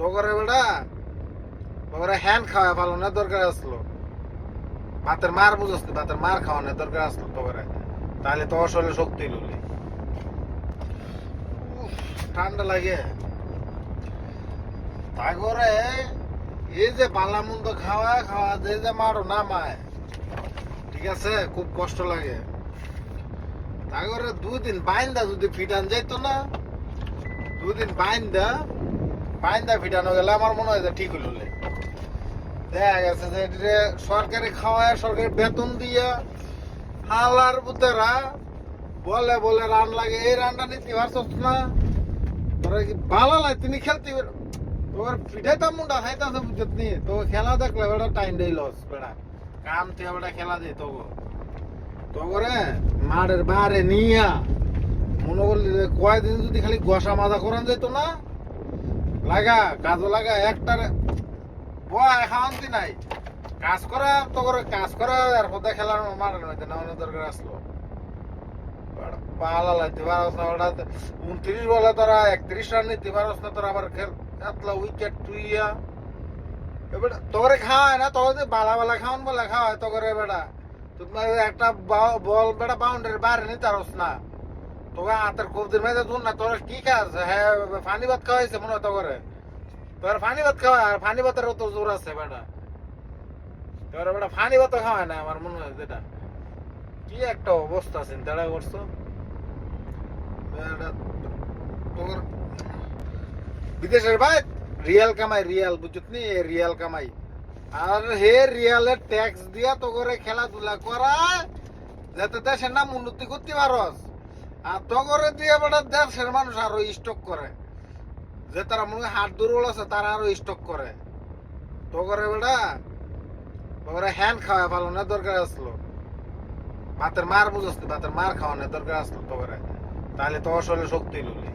তো করে বেটা ওরা হ্যান্ড খাওয়া পালনের দরকার আসলো। ভাতের মার বুঝস ভাতের মার খাওয়ানোর দরকার আসলো তো করে তাহলে তো শরীরে শক্তি লুলি ঠান্ডা লাগে। তাই করে এই যে বালামন্দ খাওয়া খাওয়া যে যে মারো নামায়, ঠিক আছে? খুব কষ্ট লাগে। তাই করে দুদিন বাইন্দা যদি ফিটান যাইতো না, দুদিন বাইন্দা বাইন্দা ফিটানো গেলে আমার মনে হয় যে ঠিক হইল লে। দেখা গেছে যে এটা সরকারি খাওয়ায়, সরকারি বেতন দিয়া হালার বুতেরা বলে বলে রান লাগে, এই রানটা নিতে পারছস না। তোরা কি ভালো লাগে? তিনি খেলতে তোর পিঠাইতাম মুন্ডা খাইতাছে বুঝত নি? তো খেলা দেখলে বেটা টাইম দেই লস বেটা। কাম থেকে বেটা খেলা দে তো করে মাঠের বাহারে নিয়া মনে করলি কয়দিন যদি খালি গসা মাজা করান যেত না লাগা কাজও লাগা, একটারে। বয় খাওয়ান্তি নাই। কাজ করা তো করে কাজ করা, আর হতে খেলার মাঠের মধ্যে না অনেক দরকার আসলো। পালা লাগতে পারস না উনত্রিশ বলে তোরা একত্রিশ রান নিতে পারস না, তোরা আবার খেল এতলা উইকেট তুইয়া এবার তোরে খাওয়ায় না, তোর যে বালা বালা খাওয়ান বলে খাওয়ায় তো করে বেটা। তোমার একটা বল বেটা বাউন্ডারি বাইরে নিতে পারস না। তোকে হাতের কবদির মেয়েদের তুন না, তোরা কি খাস হ্যাঁ ফানি ভাত খাওয়াইছে মনে হয় করে তোর ফানি ভাত খাওয়া, আর ফানি ভাতের তো জোর আছে বেটা। তোর বেটা ফানি ভাত খাওয়ায় না আমার মনে হয় যেটা। কি একটা অবস্থা চিন্তাটা করছ। তোর বিদেশের ভাই, রিয়াল কামাই, রিয়াল, বুঝত নি? রিয়াল কামাই। আর হে রিয়ালের ট্যাক্স দিয়া তো করে খেলাধুলা করা যাতে দেশের নাম উন্নতি করতে পারস। আর তগরে দিয়ে বেটা দেশের মানুষ আরও স্টক করে। যে তারা মনে হাত দুর্বল আছে, তারা আরও স্টক করে। তো করে বেটা তো করে হ্যান্ড খাওয়া না, দরকার আসলো। ভাতের মার বুঝতে ভাতের মার খাওয়ানোর দরকার আসলো তো করে তাহলে তো শরীরে শক্তি লুলি।